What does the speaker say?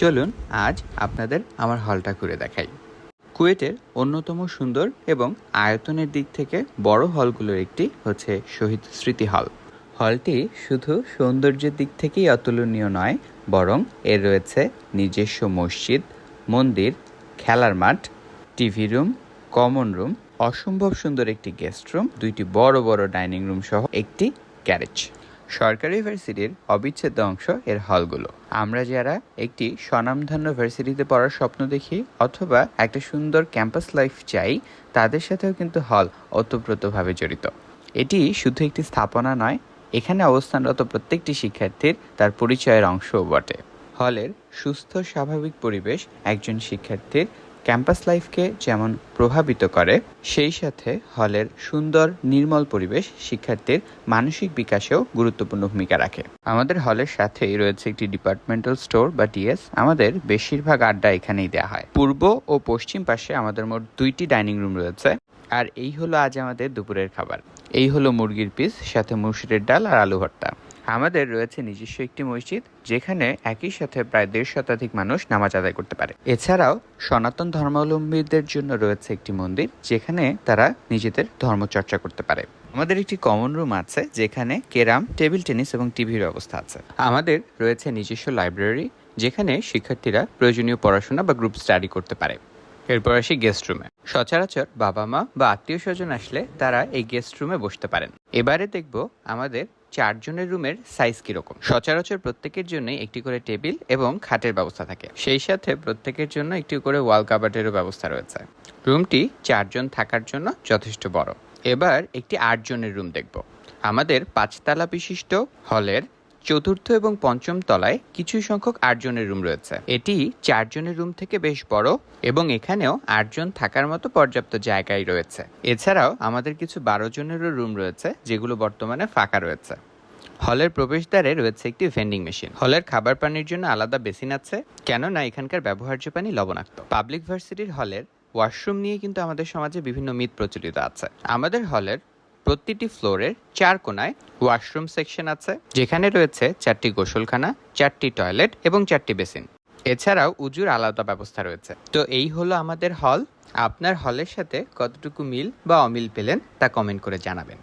চলুন আজ আপনাদের আমার হলটা ঘুরে দেখাই। কুয়েটের অন্যতম সুন্দর এবং আয়তনের দিক থেকে বড় হলগুলোর একটি হচ্ছে শহীদ স্মৃতি হল। হলটি শুধু সৌন্দর্যের দিক থেকেই অতুলনীয় নয়, বরং এর রয়েছে নিজস্ব মসজিদ, মন্দির, খেলার মাঠ, টিভি রুম, কমন রুম, অসম্ভব সুন্দর একটি গেস্ট রুম, দুইটি বড় বড় ডাইনিং রুম সহ একটি গ্যারেজ। সরকারি ভার্সিটির অবিচ্ছেদ্য অংশ এর হলগুলো। আমরা যারা একটি স্বনামধন্য ভার্সিটিতে পড়ার স্বপ্ন দেখি অথবা একটা সুন্দর ক্যাম্পাস লাইফ চাই, তাদের সাথেও কিন্তু হল ওতপ্রোতভাবে জড়িত। এটি শুধু একটি স্থাপনা নয়, এখানে অবস্থানরত প্রত্যেকটি শিক্ষার্থীর তার পরিচয়ের অংশও বটে। হলের সুস্থ স্বাভাবিক পরিবেশ একজন শিক্ষার্থীর ক্যাম্পাস লাইফকে যেমন প্রভাবিত করে, সেই সাথে হলের সুন্দর নির্মল পরিবেশ শিক্ষার্থীর মানসিক বিকাশেও গুরুত্বপূর্ণ ভূমিকা রাখে। আমাদের হলের সাথেই রয়েছে একটি ডিপার্টমেন্টাল স্টোর বা ডিএস আমাদের বেশিরভাগ আড্ডা এখানেই দেওয়া হয়। পূর্ব ও পশ্চিম পাশে আমাদের মোট দুইটি ডাইনিং রুম রয়েছে, আর এই হলো আজ আমাদের দুপুরের খাবার। এই হলো মুরগির পিস, সাথে মুসুরের ডাল আর আলু ভর্তা। আমাদের রয়েছে নিজস্ব একটি মসজিদ, যেখানে একই সাথে প্রায় দেড় শতাধিক মানুষ নামাজ আদায় করতে পারে। এছাড়াও সনাতন ধর্মাবলম্বীদের জন্য রয়েছে একটি মন্দির, যেখানে তারা নিজেদের ধর্মচর্চা করতে পারে। আমাদের একটি কমন রুম আছে, যেখানে কেরাম টেবিল টেনিস এবং টিভির ব্যবস্থা আছে। আমাদের রয়েছে নিজস্ব লাইব্রেরি যেখানে শিক্ষার্থীরা প্রয়োজনীয় পড়াশোনা বা গ্রুপ স্টাডি করতে পারে। এরপর আসি গেস্ট রুমে সচরাচর বাবা মা বা আত্মীয় স্বজন আসলে তারা এই গেস্ট রুমে বসতে পারেন। এবারে দেখব আমাদের চারজনের রুমের সাইজ কীরকম? সচরাচর প্রত্যেকের জন্য একটি করে টেবিল এবং খাটের ব্যবস্থা থাকে। সেই সাথে প্রত্যেকের জন্য একটি করে ওয়াল কাবার্ডেরও ব্যবস্থা রয়েছে। রুমটি চারজন থাকার জন্য যথেষ্ট বড়। এবার একটি আটজনের রুম দেখব। আমাদের পাঁচতলা বিশিষ্ট হলের চতুর্থ এবং পঞ্চম তলায় কিছু সংখ্যক আটজনের রুম রয়েছে। এটি চারজনের রুম থেকে বেশ বড় এবং এখানেও আটজন থাকার মতো পর্যাপ্ত জায়গায় রয়েছে। এছাড়াও আমাদের কিছু বারো জনেরও রুম রয়েছে, যেগুলো বর্তমানে ফাঁকা রয়েছে। হলের প্রবেশদ্বারে রয়েছে একটি ভেন্ডিং মেশিন হলের খাবার পানির জন্য আলাদা বেসিন আছে, কেননা এখানকার ব্যবহার্য পানি লবণাক্ত। পাবলিক ভার্সিটির হলের ওয়াশরুম নিয়ে কিন্তু আমাদের সমাজে বিভিন্ন মিথ প্রচলিত আছে। আমাদের হলের প্রতিটি ফ্লোরের চার কোনায় ওয়াশরুম সেকশন আছে, যেখানে রয়েছে চারটি গোসলখানা, চারটি টয়লেট এবং চারটি বেসিন। এছাড়াও উজুর আলাদা ব্যবস্থা রয়েছে। তো এই হলো আমাদের হল। আপনার হলের সাথে কতটুকু মিল বা অমিল পেলেন তা কমেন্ট করে জানাবেন।